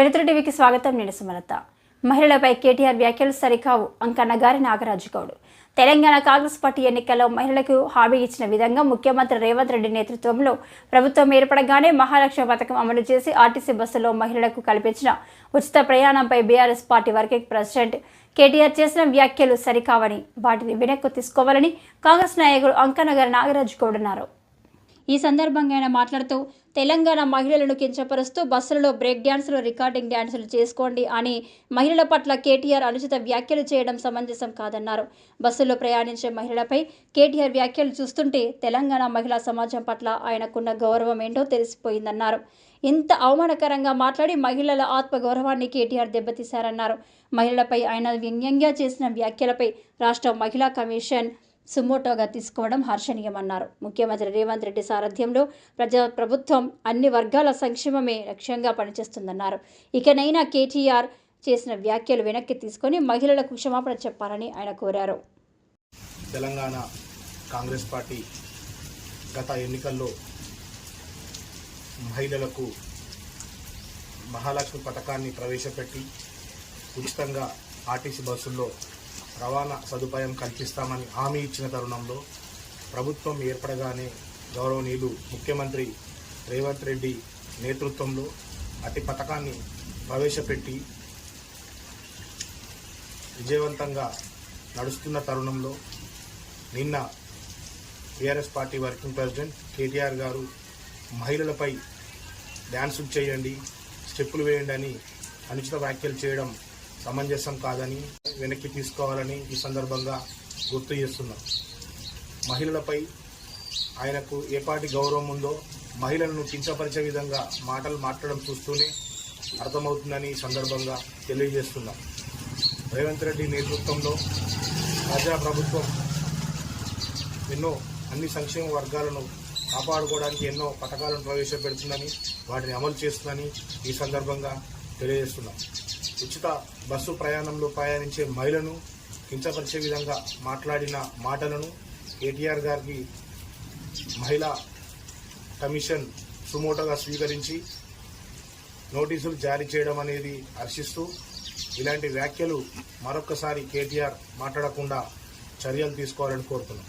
బెరుతురు టీవీకి స్వాగతం. నేను సుమలత. మహిళలపై కేటీఆర్ వ్యాఖ్యలు సరికావు. అంకన్న గారి నాగరాజు గౌడ్. తెలంగాణ కాంగ్రెస్ పార్టీ ఎన్నికల్లో మహిళలకు హామీ ఇచ్చిన విధంగా ముఖ్యమంత్రి రేవంత్ రెడ్డి నేతృత్వంలో ప్రభుత్వం ఏర్పడగానే మహాలక్ష్మి పథకం అమలు చేసి ఆర్టీసీ బస్సులో మహిళలకు కల్పించిన ఉచిత ప్రయాణంపై BRS party working president KTR చేసిన వ్యాఖ్యలు సరికావని వాటిని వెనక్కు తీసుకోవాలని కాంగ్రెస్ నాయకుడు అంకన్న గారి నాగరాజు గౌడ్ అన్నారు. ఈ సందర్భంగా ఆయన మాట్లాడుతూ తెలంగాణ మహిళలను కించపరుస్తూ బస్సులలో బ్రేక్ డ్యాన్సులు రికార్డింగ్ డ్యాన్సులు చేసుకోండి అని మహిళల పట్ల కేటీఆర్ అనుచిత వ్యాఖ్యలు చేయడం సమంజసం కాదన్నారు. బస్సుల్లో ప్రయాణించే మహిళలపై కేటీఆర్ వ్యాఖ్యలు చూస్తుంటే తెలంగాణ మహిళా సమాజం పట్ల ఆయనకున్న గౌరవం ఏంటో తెలిసిపోయిందన్నారు. ఇంత అవమానకరంగా మాట్లాడి మహిళల ఆత్మగౌరవాన్ని కేటీఆర్ దెబ్బతీశారన్నారు. మహిళలపై ఆయన వ్యంగ్యంగా చేసిన వ్యాఖ్యలపై రాష్ట్ర మహిళా కమిషన్ సుమోటోగా తీసుకోవడం హర్షణీయమన్నారు. ముఖ్యమంత్రి రేవంత్ రెడ్డి సారథ్యంలో ప్రజా ప్రభుత్వం అన్ని వర్గాల సంక్షేమమే లక్ష్యంగా పనిచేస్తుందన్నారు. ఇకనైనా కేటీఆర్ చేసిన వ్యాఖ్యలు వెనక్కి తీసుకొని మహిళలకు క్షమాపణ చెప్పాలని ఆయన కోరారు. తెలంగాణ కాంగ్రెస్ పార్టీ గత ఎన్నికల్లో మహిళలకు మహాలక్ష్మి పథకాన్ని ప్రవేశపెట్టి ఉచితంగా ఆర్టీసీ బస్సుల్లో రవాణా సదుపాయం కల్పిస్తామని హామీ ఇచ్చిన తరుణంలో ప్రభుత్వం ఏర్పడగానే గౌరవనీయులు ముఖ్యమంత్రి రేవంత్ రెడ్డి నేతృత్వంలో అతి పథకాన్ని ప్రవేశపెట్టి విజయవంతంగా నడుస్తున్న తరుణంలో నిన్న TRS party working president KTR గారు మహిళలపై డ్యాన్సులు చేయండి స్టెప్పులు వేయండి అని అనుచిత వ్యాఖ్యలు చేయడం సమంజసం కాదని వెనక్కి తీసుకోవాలని ఈ సందర్భంగా గుర్తు చేస్తున్నాం. మహిళలపై ఆయనకు ఏపాటి గౌరవం ఉందో మహిళలను కించపరిచే విధంగా మాటలు మాట్లాడడం చూస్తూనే అర్థమవుతుందని ఈ సందర్భంగా తెలియజేస్తున్నాం. రేవంత్ రెడ్డి నేతృత్వంలో ప్రజా ప్రభుత్వం ఎన్నో అన్ని సంక్షేమ వర్గాలను కాపాడుకోవడానికి ఎన్నో పథకాలను ప్రవేశపెడుతుందని వాటిని అమలు చేస్తుందని ఈ సందర్భంగా తెలియజేస్తున్నాం. ఉచిత బస్సు ప్రయాణంలో ప్రయాణించే మహిళను కించపరిచే విధంగా మాట్లాడిన మాటలను కేటీఆర్ గారికి మహిళా కమిషన్ సుమోటోగా స్వీకరించి నోటీసులు జారీ చేయడం అనేది హర్షిస్తూ ఇలాంటి వ్యాఖ్యలు మరొకసారి కేటీఆర్ మాట్లాడకుండా చర్యలు తీసుకోవాలని కోరుతున్నాం.